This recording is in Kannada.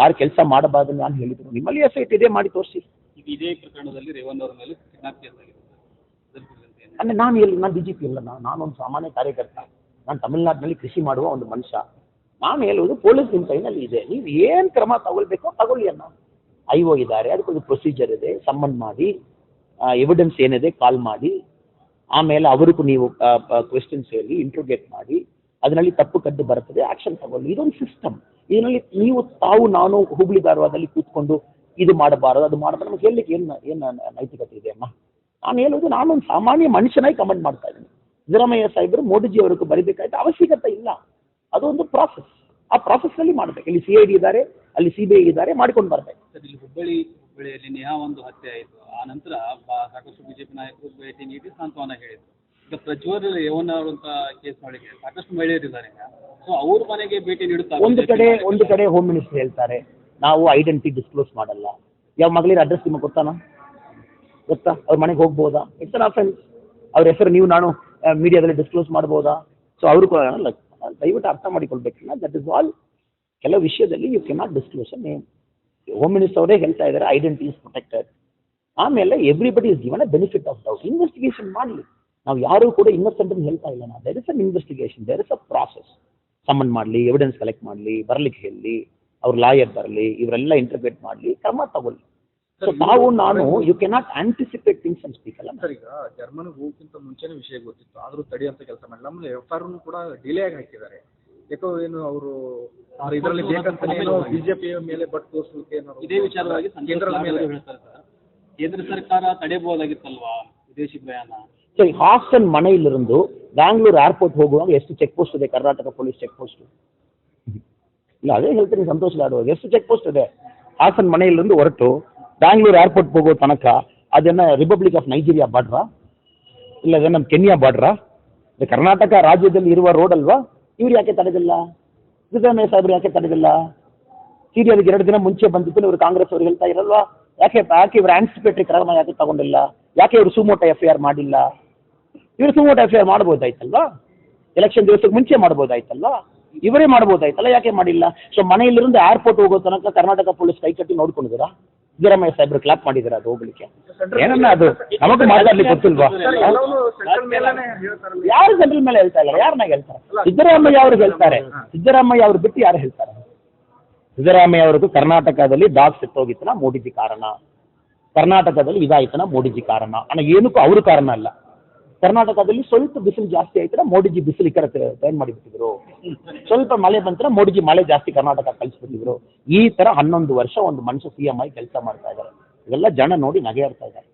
ಯಾರು ಕೆಲಸ ಮಾಡಬಾರ್ದು ನಾನು ಹೇಳಿದ್ರು. ನಿಮ್ಮಲ್ಲಿ ಎಸ್ ಐ ಟಿ ಇದೆ ಮಾಡಿ ತೋರಿಸಿ. ಇದೇ ಪ್ರಕರಣದಲ್ಲಿ ರೇವಣ್ಣ ಅವರ ಮೇಲೆ ಕಿಡ್ನಾಪ್ ಕೇಸ್ ಅದ್ರ ನಾನು ಎಲ್ಲಿ ನಾನು ಡಿ ಜಿ ಪಿ ಅಲ್ಲ ನಾನು ನಾನೊಂದು ಸಾಮಾನ್ಯ ಕಾರ್ಯಕರ್ತ. ನಾನು ತಮಿಳ್ನಾಡಿನಲ್ಲಿ ಕೃಷಿ ಮಾಡುವ ಒಂದು ಮನುಷ್ಯ. ನಾನು ಹೇಳುವುದು ಪೊಲೀಸ್ ನಿಮ್ಮ ಕೈನಲ್ಲಿ ಇದೆ. ನೀವು ಏನು ಕ್ರಮ ತಗೊಳ್ಬೇಕೋ ತಗೊಳ್ಳಿ ಅನ್ನ ಐ ಒ ಇದ್ದಾರೆ ಅದಕ್ಕೊಂದು ಪ್ರೊಸೀಜರ್ ಇದೆ. ಸಮ್ಮನ್ ಮಾಡಿ ಎವಿಡೆನ್ಸ್ ಏನಿದೆ ಕಾಲ್ ಮಾಡಿ. ಆಮೇಲೆ ಅವ್ರಿಗೂ ನೀವು ಕ್ವೆಶನ್ಸ್ ಹೇಳಿ ಇಂಟ್ರೋಗೇಟ್ ಮಾಡಿ. ಅದರಲ್ಲಿ ತಪ್ಪು ಕದ್ದು ಬರುತ್ತದೆ ಆಕ್ಷನ್ ತಗೊಳ್ಳಿ. ಇದೊಂದು ಸಿಸ್ಟಮ್ ಇದರಲ್ಲಿ ನೀವು ತಾವು, ನಾನು ಹುಬ್ಳಿ ಧಾರವಾಡದಲ್ಲಿ ಕೂತ್ಕೊಂಡು ಇದು ಮಾಡಬಾರದು, ಅದು ಮಾಡಬಾರದು. ನಮಗೆ ಹೇಳಲಿಕ್ಕೆ ಏನು ಏನು ನೈತಿಕತೆ ಇದೆ ಅಮ್ಮ? ನಾನು ಹೇಳೋದು ನಾನೊಂದು ಸಾಮಾನ್ಯ ಮನುಷ್ಯನಾಗಿ ಕಮೆಂಟ್ ಮಾಡ್ತಾ ಇದ್ದೀನಿ. ಸಿದ್ದರಾಮಯ್ಯ ಸಾಹೇಬರು ಮೋದಿಜಿ ಅವರಿಗೂ ಬರೀಬೇಕಾಯ್ತು. ಅವಶ್ಯಕತೆ ಇಲ್ಲ. ಅದೊಂದು ಪ್ರಾಸೆಸ್ ಆ ಪ್ರಾಸೆಸ್ನಲ್ಲಿ ಮಾಡಬೇಕು. ಇಲ್ಲಿ ಸಿ ಐ ಡಿ ಇದ್ದಾರೆ, ಅಲ್ಲಿ ಸಿ ಬಿ ಐ ಇದ್ದಾರೆ, ಮಾಡ್ಕೊಂಡು ಬರ್ಬೇಕು. ಹುಬ್ಬಳ್ಳಿ, ಹುಬ್ಬಳ್ಳಿಯಲ್ಲಿ ನೇಹಾ ಒಂದು ಹತ್ಯೆ ಆಯಿತು. ಆ ನಂತರ ಸಾಕಷ್ಟು ಬಿಜೆಪಿ ನಾಯಕರು ಭೇಟಿ ನೀಡಿ ಸಾಂತ್ವನ ಹೇಳಿದ್ರು. ಈಗ ಪ್ರಜ್ವಲ್ ಅವರಂತ ಕೇಸ್ ಮಾಡಿದ್ರೆ ಸಾಕಷ್ಟು ಮಹಿಳೆಯರಿದ್ದಾರೆ ಇದ್ದಾರೆ ಸೊ ಅವ್ರ ಮನೆಗೆ ಭೇಟಿ ನೀಡುತ್ತಾರೆ ಒಂದು ಕಡೆ ಒಂದು ಕಡೆ ಹೋಮ್ ಮಿನಿಸ್ಟರ್ ಹೇಳ್ತಾರೆ ನಾವು ಐಡೆಂಟಿಟಿ ಡಿಸ್ಕ್ಲೋಸ್ ಮಾಡಲ್ಲ. ಯಾವ ಮಗಳಿರ ಅಡ್ರೆಸ್ ನಿಮಗೆ ಗೊತ್ತಾನ? ಗೊತ್ತಾ? ಅವ್ರ ಮನೆಗೆ ಹೋಗ್ಬೋದಾ? ಇಟ್ಸ್ ಅನ್ ಆಫೆನ್ಸ್ ಅವ್ರ ಹೆಸರು ನೀವು ನಾನು ಮೀಡಿಯಾದಲ್ಲಿ ಡಿಸ್ಕ್ಲೋಸ್ ಮಾಡ್ಬೋದಾ? ಸೊ ಅವರು ಕೂಡ ದಯವಿಟ್ಟು ಅರ್ಥ ಮಾಡಿಕೊಳ್ಬೇಕಲ್ಲ. ದಟ್ ಇಸ್ ಆಲ್ ಕೆಲವು ವಿಷಯದಲ್ಲಿ you cannot disclose name home minister ಅವರೇ ಹೇಳ್ತಾ ಇದ್ದಾರೆ ಐಡೆಂಟಿಟಿ ಇಸ್ ಪ್ರೊಟೆಕ್ಟೆಡ್ ಆಮೇಲೆ everybody is given a benefit of doubt investigation ಮಾಡಲಿ. ನಾವು ಯಾರೂ ಕೂಡ ಇನ್ನೊಸೆಂಟ್ ಅಂತ ಹೇಳ್ತಾ ಇಲ್ಲ ನಾವು. There is an investigation there is a process summon ಮಾಡಲಿ ಎವಿಡೆನ್ಸ್ ಕಲೆಕ್ಟ್ ಮಾಡಲಿ ಬರ್ಲಿಕ್ಕೆ ಹೇಳಿ ಅವ್ರ ಲಾಯರ್ ಬರಲಿ ಇವರೆಲ್ಲ ಇಂಟರ್ಪ್ರೇಟ್ ಮಾಡಲಿ ಕ್ರಮ ತಗೊಳ್ಳಿ. ಸೊ ನಾವು ನಾನು ಯು ಕೆನಾಟ್ ಆಂಟಿಸಿಪೇಟ್ ಥಿಂಗ್ಸ್ ಅಂತ ಸ್ಪೀಕ್ ಅಲ್ಲ ಸರ್ ಈಗ ಜರ್ಮನ್ ಹೋಗಕ್ಕಿಂತ ಮುಂಚೆನೇ ವಿಷಯ ಗೊತ್ತಿತ್ತು. ಆದರೂ ತಡಿ ಅಂತ ಕೆಲಸ ಮಾಡಿಲ್ಲ ನಮ್ಮ ಎಫ್ ಆರ್ ಕೂಡ ಡಿಲೇ ಆಗಿ ಹಾಕಿದ್ದಾರೆ. ಯಾಕೋ ಏನು ಅವರು ಇದರಲ್ಲಿ ಬೇಕಂತಾನೆ ಏನೋ ಬಿಜೆಪಿ ಮೇಲೆ ಬಟ್ ತೋರಿಸೋಕೆ ಏನೋ ಇದೇ ವಿಚಾರವಾಗಿ ಕೇಂದ್ರದ ಮೇಲೆ. ಕೇಂದ್ರ ಸರ್ಕಾರ ತಡೆಯಬಹುದಾಗಿತ್ತಲ್ವಾ? ವಿದೇಶಿ ಪ್ರಯಾಣ? ಸೊ ಈ ಹಾಸನ್ ಮನೆಯಲ್ಲಿருந்து ಬ್ಯಾಂಗ್ಳೂರ್ ಏರ್ಪೋರ್ಟ್ ಹೋಗುವಾಗ ಎಷ್ಟು ಚೆಕ್ ಪೋಸ್ಟ್ ಇದೆ? ಕರ್ನಾಟಕ ಪೊಲೀಸ್ ಚೆಕ್ ಪೋಸ್ಟ್ ಇಲ್ಲ, ಅದೇ ಹೇಳ್ತೀನಿ, ಸಂತೋಷ್ ಲಾಡುವಾಗ ಎಷ್ಟು ಚೆಕ್ ಪೋಸ್ಟ್ ಇದೆ? ಹಾಸನ್ ಮನೆಯಲ್ಲಿಂದ ಹೊರಟು ಬ್ಯಾಂಗ್ಳೂರ್ ಏರ್ಪೋರ್ಟ್ ಹೋಗೋ ತನಕ ಅದನ್ನ ರಿಪಬ್ಲಿಕ್ ಆಫ್ ನೈಜೀರಿಯಾ ಬಾರ್ಡ್ರಾ ಇಲ್ಲ, ಅದೇ ನಮ್ ಕೆನ್ಯಾ ಬಾರ್ಡ್ರಾ ಕರ್ನಾಟಕ ರಾಜ್ಯದಲ್ಲಿ ಇರುವ ರೋಡ್ ಅಲ್ವಾ? ಇವ್ರು ಯಾಕೆ ತಡೆದಿಲ್ಲ? ಸಿದ್ದರಾಮಯ್ಯ ಸಾಹೇಬ್ರು ಯಾಕೆ ತಡೆದಿಲ್ಲ? ಸೀರಿಯಲ್ಗೆ ಎರಡು ದಿನ ಮುಂಚೆ ಬಂದಿದ್ದು ಇವರು ಕಾಂಗ್ರೆಸ್ ಅವ್ರು ಹೇಳ್ತಾ ಇರಲ್ವಾ? ಯಾಕೆ ಯಾಕೆ ಇವರು ಆಂಟಿಸಿಪೇಟರಿ ಕ್ರಮ ಯಾಕೆ ತಗೊಂಡಿಲ್ಲ? ಯಾಕೆ ಇವರು ಸುಮೋಟ ಎಫ್ ಐ ಆರ್ ಮಾಡಿಲ್ಲ? ಇವರು ಸುಮೋಟ್ ಎಫ್ಐಆರ್ ಮಾಡಬಹುದಾಯ್ತಲ್ಲ ಎಲೆಕ್ಷನ್ ದಿವಸಕ್ಕೆ ಮುಂಚೆ ಮಾಡಬಹುದಾಯ್ತಲ್ಲ ಇವರೇ ಮಾಡ್ಬೋದಾಯ್ತಲ್ಲ ಯಾಕೆ ಮಾಡಿಲ್ಲ? ಸೊ ಮನೆಯಲ್ಲಿರುವ ಏರ್ಪೋರ್ಟ್ ಹೋಗೋ ತನಕ ಕರ್ನಾಟಕ ಪೊಲೀಸ್ ಕೈ ಕಟ್ಟಿ ನೋಡ್ಕೊಂಡಿದ್ದೀರಾ? ಸಿದ್ದರಾಮಯ್ಯ ಸಾಹೇಬ್ರು ಕ್ಲಾಪ್ ಮಾಡಿದಾರೆ ಅದು ಹೋಗ್ಲಿಕ್ಕೆ? ಏನನ್ನ ಅದು? ನಮಗೂ ಮಾತಾಡ್ಲಿಕ್ಕೆ ಗೊತ್ತಿಲ್ವಾ? ಯಾರು ಜನರ ಮೇಲೆ ಹೇಳ್ತಾ ಇಲ್ಲ? ಯಾರನ್ನ ಹೇಳ್ತಾರೆ? ಸಿದ್ದರಾಮಯ್ಯ ಅವ್ರು ಹೇಳ್ತಾರೆ. ಸಿದ್ದರಾಮಯ್ಯ ಅವ್ರು ಬಿಟ್ಟು ಯಾರು ಹೇಳ್ತಾರೆ? ಸಿದ್ದರಾಮಯ್ಯ ಅವ್ರದ್ದು ಕರ್ನಾಟಕದಲ್ಲಿ ಡಾಗ್ ಸೆತ್ತೋಗಿತ್ತಲ್ಲ ಮೋಡಿಜಿ ಕಾರಣ. ಕರ್ನಾಟಕದಲ್ಲಿ ಇದಾಯ್ತನ ಮೋಡಿಜಿ ಕಾರಣ. ಅನ್ನ ಏನಕ್ಕೂ ಅವರು ಕಾರಣ ಅಲ್ಲ. ಕರ್ನಾಟಕದಲ್ಲಿ ಸ್ವಲ್ಪ ಬಿಸಿಲು ಜಾಸ್ತಿ ಆಯ್ತನ ಮೋಡಿಜಿ ಬಿಸಿಲು ಈ ಕಡೆ ಟರ್ನ್ ಮಾಡಿಬಿಟ್ಟಿದ್ರು. ಸ್ವಲ್ಪ ಮಳೆ ಬಂತರ ಮೋಡಿಜಿ ಮಳೆ ಜಾಸ್ತಿ ಕರ್ನಾಟಕ ಕಳಿಸ್ಬಿಟ್ಟಿದ್ರು. ಈ ತರ ಹನ್ನೊಂದು ವರ್ಷ ಒಂದು ಮನುಷ್ಯ ಸಿ ಎಂ ಆಗಿ ಕೆಲಸ ಮಾಡ್ತಾ ಇದ್ದಾರೆ ಇವೆಲ್ಲ ಜನ ನೋಡಿ ನಗೆ ಇರ್ತಾ ಇದ್ದಾರೆ